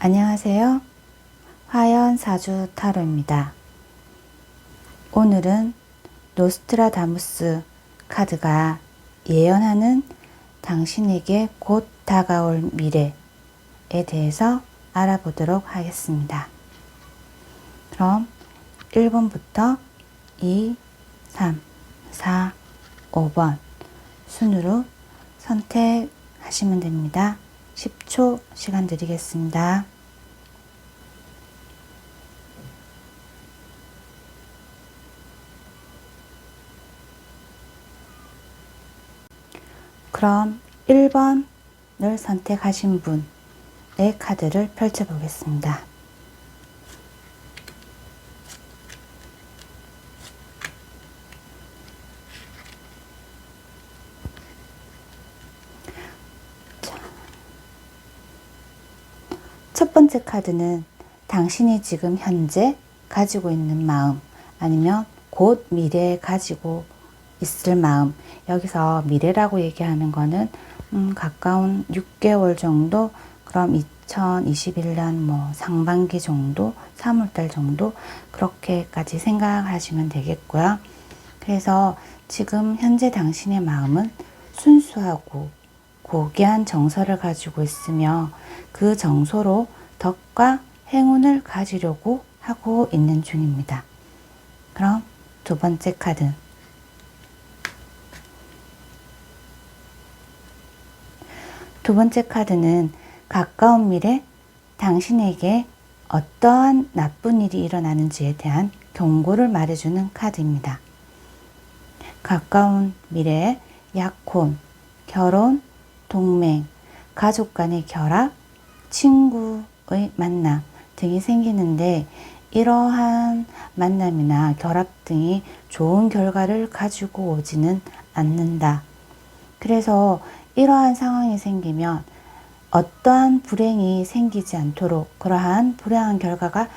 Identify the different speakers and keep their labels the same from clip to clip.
Speaker 1: 안녕하세요. 화연 사주 타로입니다. 오늘은 노스트라다무스 카드가 예언하는 당신에게 곧 다가올 미래에 대해서 알아보도록 하겠습니다. 그럼 1번부터 2, 3, 4, 5번 순으로 선택하시면 됩니다. 10초 시간 드리겠습니다. 그럼 1번을 선택하신 분의 카드를 펼쳐 보겠습니다. 첫 번째 카드는 당신이 지금 현재 가지고 있는 마음 아니면 곧 미래에 가지고 있을 마음 여기서 미래라고 얘기하는 거는 음, 가까운 6개월 정도 그럼 2021년 뭐 상반기 정도 3월달 정도 그렇게까지 생각하시면 되겠고요. 그래서 지금 현재 당신의 마음은 순수하고 고귀한 정서를 가지고 있으며 그 정서로 덕과 행운을 가지려고 하고 있는 중입니다. 그럼 두 번째 카드. 두 번째 카드는 가까운 미래 당신에게 어떠한 나쁜 일이 일어나는지에 대한 경고를 말해주는 카드입니다. 가까운 미래에 약혼, 결혼, 동맹, 가족 간의 결합, 친구 의 만남 등이 생기는데 이러한 만남이나 결합 등이 좋은 결과를 가지고 오지는 않는다. 그래서 이러한 상황이 생기면 어떠한 불행이 생기지 않도록 그러한 불행한 결과가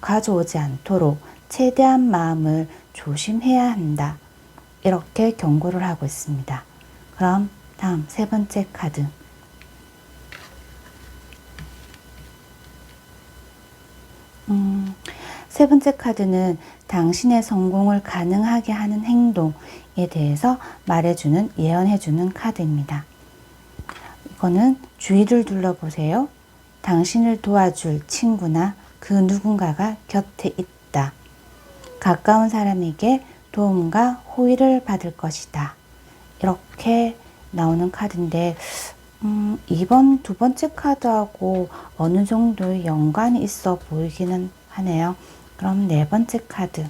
Speaker 1: 가져오지 않도록 최대한 마음을 조심해야 한다. 이렇게 경고를 하고 있습니다. 그럼 다음 세 번째 카드. 음, 세 번째 카드는 당신의 성공을 가능하게 하는 행동에 대해서 말해주는, 예언해주는 카드입니다. 이거는 주위를 둘러보세요. 당신을 도와줄 친구나 그 누군가가 곁에 있다. 가까운 사람에게 도움과 호의를 받을 것이다. 이렇게 나오는 카드인데, 음, 이번 두 번째 카드하고 어느 정도의 연관이 있어 보이기는 하네요. 그럼 네 번째 카드.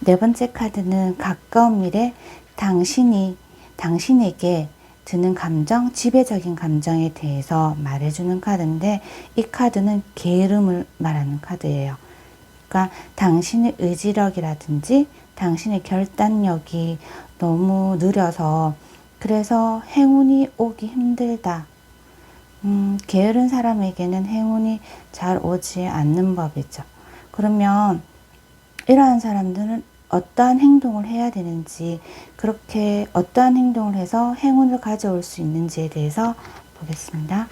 Speaker 1: 네 번째 카드는 가까운 미래 당신이 당신에게 드는 감정, 지배적인 감정에 대해서 말해주는 카드인데 이 카드는 게으름을 말하는 카드예요. 그러니까 당신의 의지력이라든지 당신의 결단력이 너무 느려서 그래서 행운이 오기 힘들다. 음, 게으른 사람에게는 행운이 잘 오지 않는 법이죠. 그러면 이러한 사람들은 어떠한 행동을 해야 되는지, 그렇게 어떠한 행동을 해서 행운을 가져올 수 있는지에 대해서 보겠습니다.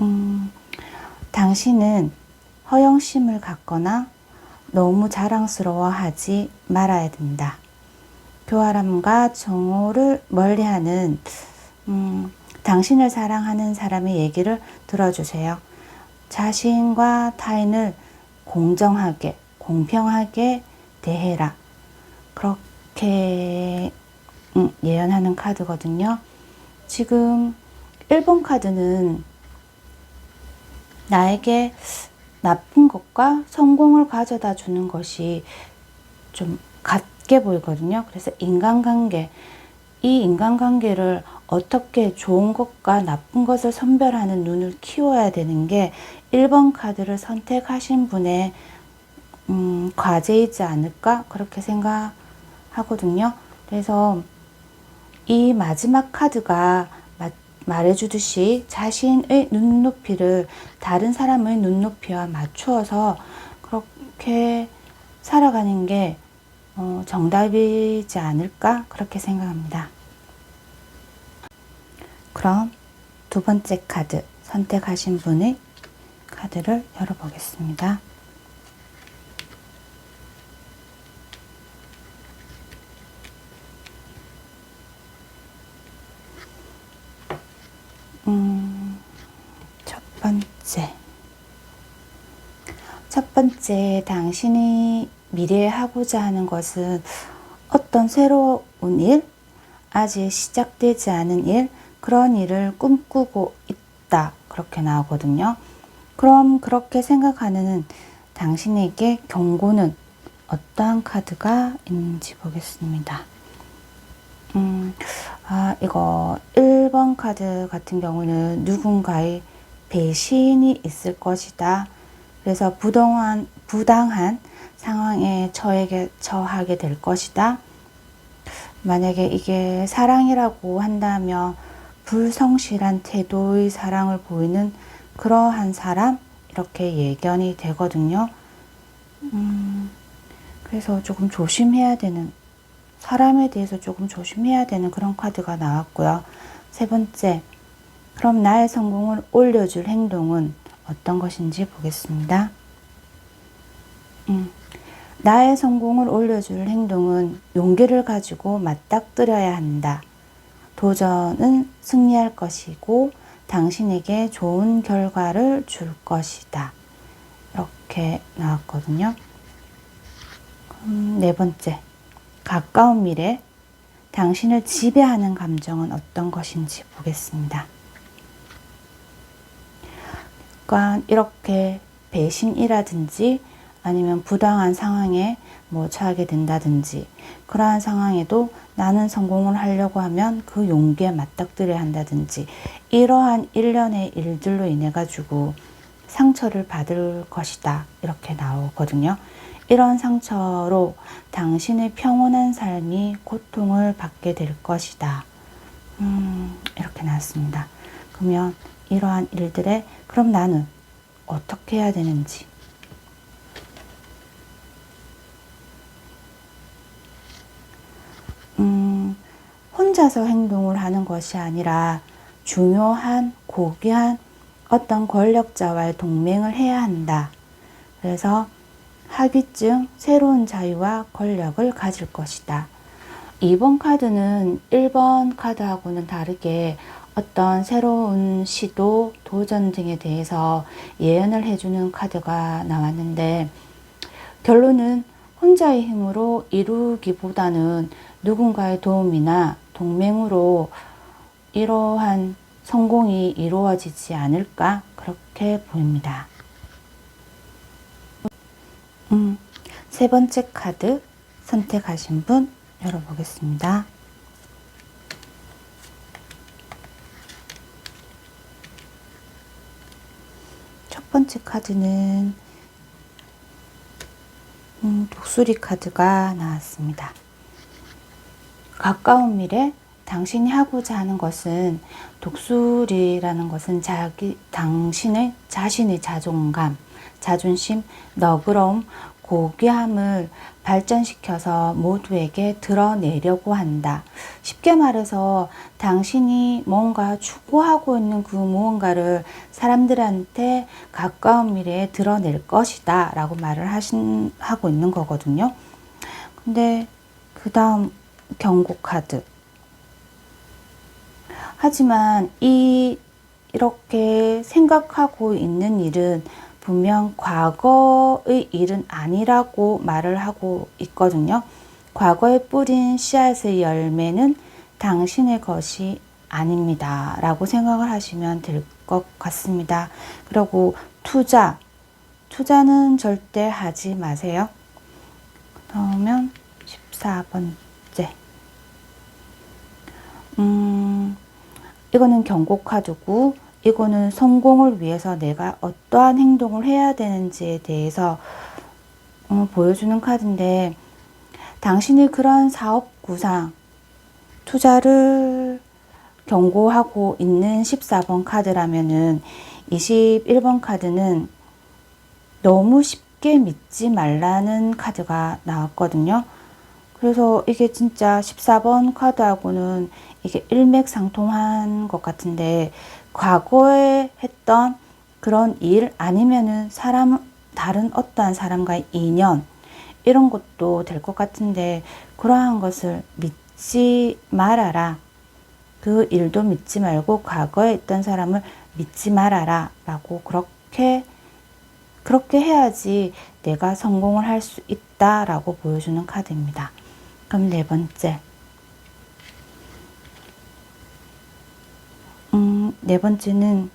Speaker 1: 음, 당신은 허영심을 갖거나 너무 자랑스러워하지 말아야 된다. 교활함과 정오를 멀리하는 음, 당신을 사랑하는 사람의 얘기를 들어주세요. 자신과 타인을 공정하게, 공평하게 대해라. 그렇게 음, 예언하는 카드거든요. 지금 1번 카드는 나에게 나쁜 것과 성공을 가져다 주는 것이 좀 같 게 보이거든요. 그래서 인간관계, 이 인간관계를 어떻게 좋은 것과 나쁜 것을 선별하는 눈을 키워야 되는 게 1번 카드를 선택하신 분의 음, 과제이지 않을까 그렇게 생각하거든요. 그래서 이 마지막 카드가 말해주듯이 자신의 눈높이를 다른 사람의 눈높이와 맞추어서 그렇게 살아가는 게 어, 정답이지 않을까 그렇게 생각합니다. 그럼 두 번째 카드 선택하신 분의 카드를 열어보겠습니다. 음, 첫 번째. 첫 번째, 당신이 미래에 하고자 하는 것은 어떤 새로운 일, 아직 시작되지 않은 일, 그런 일을 꿈꾸고 있다. 그렇게 나오거든요. 그럼 그렇게 생각하는 당신에게 경고는 어떠한 카드가 있는지 보겠습니다. 음, 아, 이거 1번 카드 같은 경우는 누군가의 배신이 있을 것이다. 그래서 부동한, 부당한 상황에 저에게 처하게 될 것이다. 만약에 이게 사랑이라고 한다면 불성실한 태도의 사랑을 보이는 그러한 사람 이렇게 예견이 되거든요. 음, 그래서 조금 조심해야 되는 사람에 대해서 조금 조심해야 되는 그런 카드가 나왔고요. 세 번째, 그럼 나의 성공을 올려줄 행동은 어떤 것인지 보겠습니다. 음, 나의 성공을 올려줄 행동은 용기를 가지고 맞닥뜨려야 한다. 도전은 승리할 것이고 당신에게 좋은 결과를 줄 것이다. 이렇게 나왔거든요. 음, 네 번째, 가까운 미래, 당신을 지배하는 감정은 어떤 것인지 보겠습니다. 그러니까 이렇게 배신이라든지 아니면 부당한 상황에 뭐 처하게 된다든지 그러한 상황에도 나는 성공을 하려고 하면 그 용기에 맞닥뜨려야 한다든지 이러한 일련의 일들로 인해 가지고 상처를 받을 것이다 이렇게 나오거든요. 이런 상처로 당신의 평온한 삶이 고통을 받게 될 것이다. 음, 이렇게 나왔습니다. 그러면 이러한 일들에 그럼 나는 어떻게 해야 되는지 혼자서 행동을 하는 것이 아니라 중요한 고귀한 어떤 권력자와의 동맹을 해야 한다. 그래서 학위증 새로운 자유와 권력을 가질 것이다. 2번 카드는 1번 카드하고는 다르게 어떤 새로운 시도, 도전 등에 대해서 예언을 해주는 카드가 나왔는데 결론은 혼자의 힘으로 이루기보다는 누군가의 도움이나 동맹으로 이러한 성공이 이루어지지 않을까 그렇게 보입니다. 음, 세 번째 카드 선택하신 분 열어보겠습니다. 첫 번째 카드는 음, 독수리 카드가 나왔습니다. 가까운 미래 당신이 하고자 하는 것은 독수리라는 것은 자기 당신의 자신의 자존감, 자존심, 너그러움, 고귀함을 발전시켜서 모두에게 드러내려고 한다. 쉽게 말해서 당신이 뭔가 추구하고 있는 그 무언가를 사람들한테 가까운 미래에 드러낼 것이다. 라고 말을 하신, 하고 있는 거거든요. 근데 그 다음 경고 카드. 하지만 이 이렇게 생각하고 있는 일은 분명 과거의 일은 아니라고 말을 하고 있거든요. 과거에 뿌린 씨앗의 열매는 당신의 것이 아닙니다. 라고 생각을 하시면 될 것 같습니다. 그리고 투자. 투자는 절대 하지 마세요. 그러면 14번째. 음, 이거는 경고 카드고, 이거는 성공을 위해서 내가 어떠한 행동을 해야 되는지에 대해서 어, 보여주는 카드인데 당신이 그런 사업 구상, 투자를 경고하고 있는 14번 카드라면은 21번 카드는 너무 쉽게 믿지 말라는 카드가 나왔거든요. 그래서 이게 진짜 14번 카드하고는 이게 일맥상통한 것 같은데 과거에 했던 그런 일 아니면은 사람 다른 어떠한 사람과의 인연 이런 것도 될 것 같은데 그러한 것을 믿지 말아라. 그 일도 믿지 말고 과거에 있던 사람을 믿지 말아라 라고 그렇게 그렇게 해야지 내가 성공을 할 수 있다라고 보여주는 카드입니다. 그럼 네 번째. 네 번째는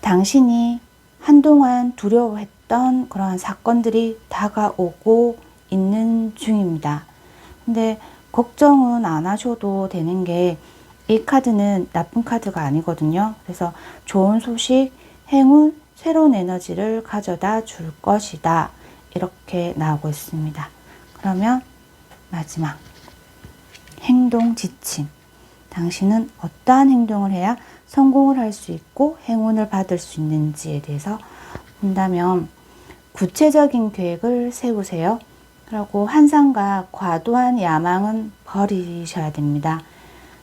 Speaker 1: 당신이 한동안 두려워했던 그러한 사건들이 다가오고 있는 중입니다. 근데 걱정은 안 하셔도 되는 게 이 카드는 나쁜 카드가 아니거든요. 그래서 좋은 소식, 행운, 새로운 에너지를 가져다 줄 것이다. 이렇게 나오고 있습니다. 그러면 마지막 행동 지침. 당신은 어떠한 행동을 해야 성공을 할 수 있고 행운을 받을 수 있는지에 대해서 본다면 구체적인 계획을 세우세요. 그리고 환상과 과도한 야망은 버리셔야 됩니다.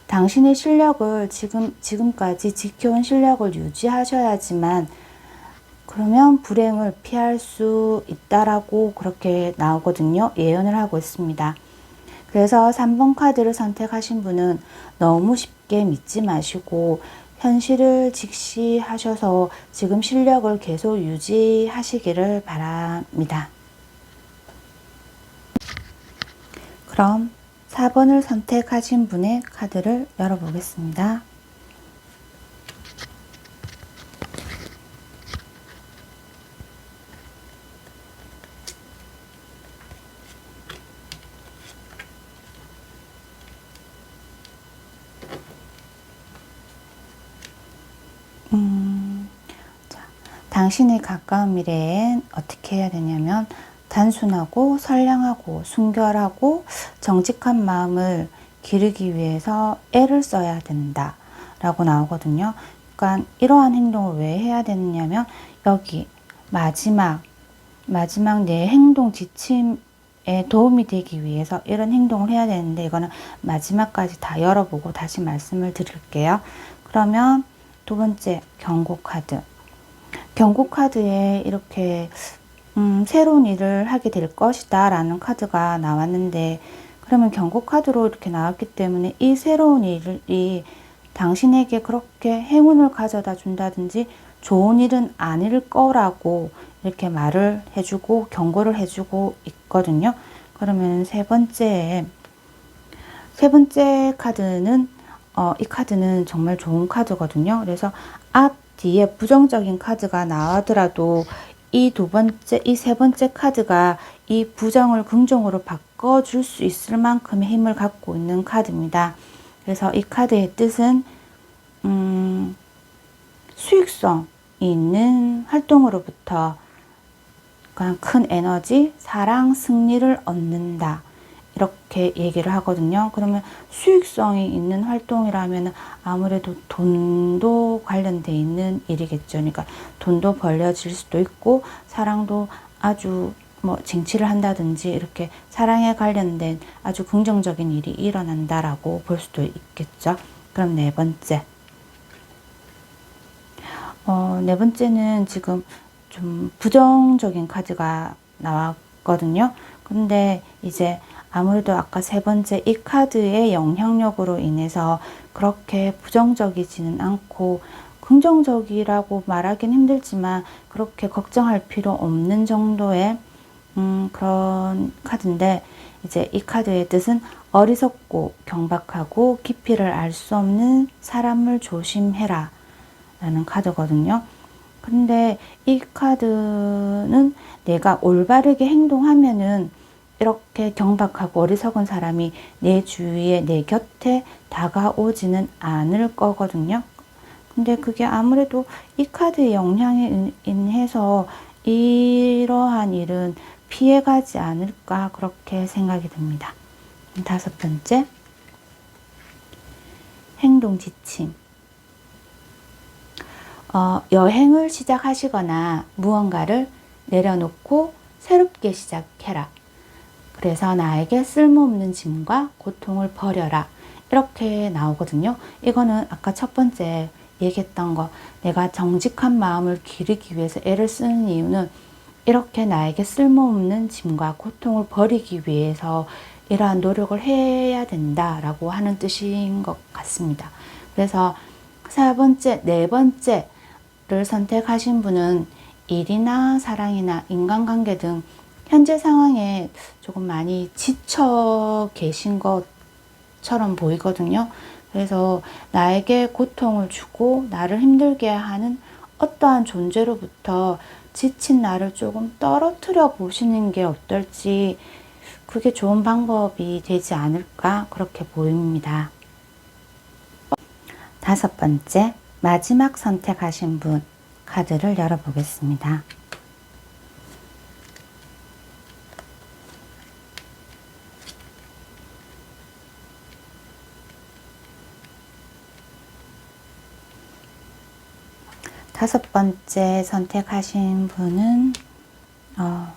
Speaker 1: 당신의 실력을 지금, 지금까지 지켜온 실력을 유지하셔야지만 그러면 불행을 피할 수 있다라고 그렇게 나오거든요. 예언을 하고 있습니다. 그래서 3번 카드를 선택하신 분은 너무 쉽게 믿지 마시고 현실을 직시하셔서 지금 실력을 계속 유지하시기를 바랍니다. 그럼 4번을 선택하신 분의 카드를 열어보겠습니다. 음, 자, 당신의 가까운 미래엔 어떻게 해야 되냐면 단순하고 선량하고 순결하고 정직한 마음을 기르기 위해서 애를 써야 된다 라고 나오거든요. 그러니까 이러한 행동을 왜 해야 되느냐면 여기 마지막 마지막 내 행동 지침에 도움이 되기 위해서 이런 행동을 해야 되는데 이거는 마지막까지 다 열어보고 다시 말씀을 드릴게요. 그러면 두 번째 경고 카드. 경고 카드에 이렇게 음, 새로운 일을 하게 될 것이다 라는 카드가 나왔는데 그러면 경고 카드로 이렇게 나왔기 때문에 이 새로운 일이 당신에게 그렇게 행운을 가져다 준다든지 좋은 일은 아닐 거라고 이렇게 말을 해주고 경고를 해주고 있거든요. 그러면 세 번째 세 번째 카드는 어, 이 카드는 정말 좋은 카드거든요. 그래서 앞 뒤에 부정적인 카드가 나오더라도 이 두 번째, 이 세 번째 카드가 이 부정을 긍정으로 바꿔줄 수 있을 만큼의 힘을 갖고 있는 카드입니다. 그래서 이 카드의 뜻은 음, 수익성이 있는 활동으로부터 큰 에너지, 사랑, 승리를 얻는다. 이렇게 얘기를 하거든요. 그러면 수익성이 있는 활동이라면 아무래도 돈도 관련돼 있는 일이겠죠. 그러니까 돈도 벌려질 수도 있고 사랑도 아주 뭐 쟁취를 한다든지 이렇게 사랑에 관련된 아주 긍정적인 일이 일어난다라고 볼 수도 있겠죠. 그럼 네 번째. 어, 네 번째는 지금 좀 부정적인 카드가 나왔거든요. 근데 이제 아무래도 아까 세 번째 이 카드의 영향력으로 인해서 그렇게 부정적이지는 않고 긍정적이라고 말하긴 힘들지만 그렇게 걱정할 필요 없는 정도의 음, 그런 카드인데 이제 이 카드의 뜻은 어리석고 경박하고 깊이를 알 수 없는 사람을 조심해라 라는 카드거든요. 근데 이 카드는 내가 올바르게 행동하면은 이렇게 경박하고 어리석은 사람이 내 주위에 내 곁에 다가오지는 않을 거거든요. 근데 그게 아무래도 이 카드의 영향에 인해서 이러한 일은 피해가지 않을까 그렇게 생각이 듭니다. 다섯 번째, 행동 지침. 어, 여행을 시작하시거나 무언가를 내려놓고 새롭게 시작해라. 그래서 나에게 쓸모없는 짐과 고통을 버려라. 이렇게 나오거든요. 이거는 아까 첫 번째 얘기했던 거 내가 정직한 마음을 기르기 위해서 애를 쓰는 이유는 이렇게 나에게 쓸모없는 짐과 고통을 버리기 위해서 이러한 노력을 해야 된다라고 하는 뜻인 것 같습니다. 그래서 세 번째, 네 번째를 선택하신 분은 일이나 사랑이나 인간관계 등 현재 상황에 조금 많이 지쳐 계신 것처럼 보이거든요. 그래서 나에게 고통을 주고 나를 힘들게 하는 어떠한 존재로부터 지친 나를 조금 떨어뜨려 보시는 게 어떨지 그게 좋은 방법이 되지 않을까 그렇게 보입니다. 다섯 번째, 마지막 선택하신 분 카드를 열어보겠습니다. 다섯 번째 선택하신 분은 어,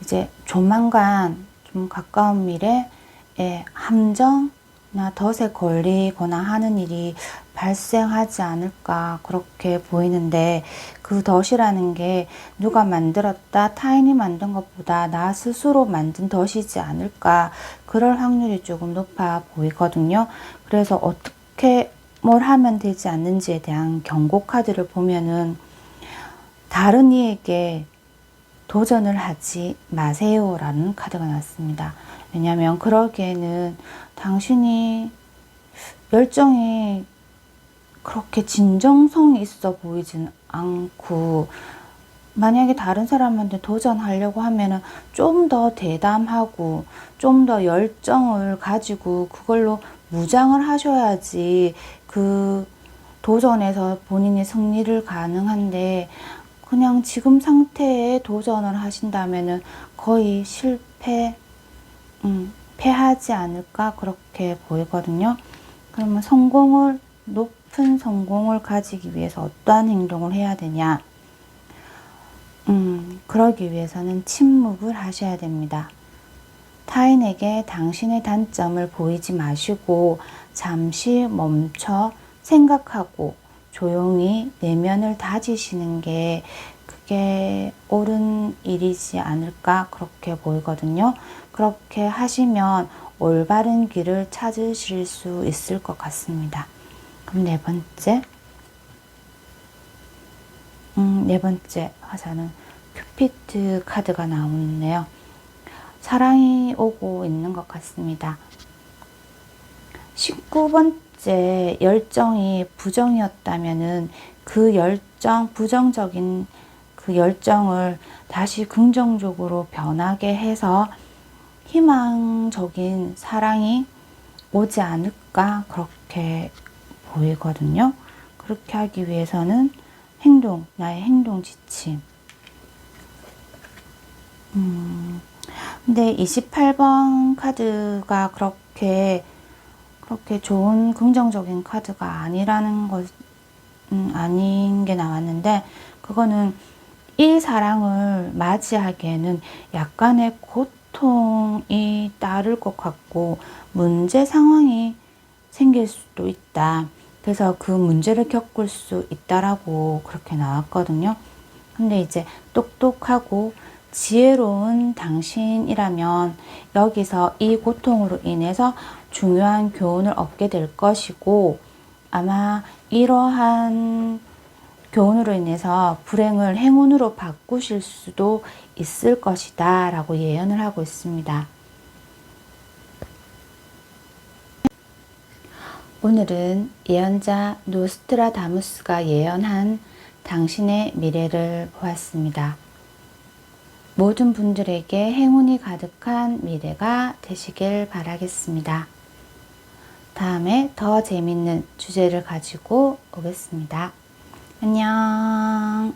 Speaker 1: 이제 조만간 좀 가까운 미래에 함정이나 덫에 걸리거나 하는 일이 발생하지 않을까 그렇게 보이는데 그 덫이라는 게 누가 만들었다 타인이 만든 것보다 나 스스로 만든 덫이지 않을까 그럴 확률이 조금 높아 보이거든요. 그래서 어떻게 뭘 하면 되지 않는지에 대한 경고 카드를 보면은 다른 이에게 도전을 하지 마세요라는 카드가 나왔습니다. 왜냐하면 그러기에는 당신이 열정이 그렇게 진정성이 있어 보이진 않고 만약에 다른 사람한테 도전하려고 하면은 좀 더 대담하고 좀 더 열정을 가지고 그걸로 무장을 하셔야지 그 도전에서 본인이 승리를 가능한데 그냥 지금 상태에 도전을 하신다면은 거의 실패, 음, 패하지 않을까 그렇게 보이거든요. 그러면 성공을 높은 성공을 가지기 위해서 어떠한 행동을 해야 되냐? 음, 그러기 위해서는 침묵을 하셔야 됩니다. 타인에게 당신의 단점을 보이지 마시고 잠시 멈춰 생각하고 조용히 내면을 다지시는 게 그게 옳은 일이지 않을까 그렇게 보이거든요. 그렇게 하시면 올바른 길을 찾으실 수 있을 것 같습니다. 그럼 네 번째. 음, 네 번째 화사는 큐피트 카드가 나오네요. 사랑이 오고 있는 것 같습니다. 19번째 열정이 부정이었다면은 그 열정, 부정적인 그 열정을 다시 긍정적으로 변하게 해서 희망적인 사랑이 오지 않을까 그렇게 보이거든요. 그렇게 하기 위해서는 행동, 나의 행동 지침. 음, 근데 28번 카드가 그렇게 그렇게 좋은 긍정적인 카드가 아니라는 것, 음, 아닌 게 나왔는데, 그거는 이 사랑을 맞이하기에는 약간의 고통이 따를 것 같고, 문제 상황이 생길 수도 있다. 그래서 그 문제를 겪을 수 있다라고 그렇게 나왔거든요. 근데 이제 똑똑하고 지혜로운 당신이라면 여기서 이 고통으로 인해서 중요한 교훈을 얻게 될 것이고 아마 이러한 교훈으로 인해서 불행을 행운으로 바꾸실 수도 있을 것이다 라고 예언을 하고 있습니다. 오늘은 예언자 노스트라다무스가 예언한 당신의 미래를 보았습니다. 모든 분들에게 행운이 가득한 미래가 되시길 바라겠습니다. 다음에 더 재밌는 주제를 가지고 오겠습니다. 안녕.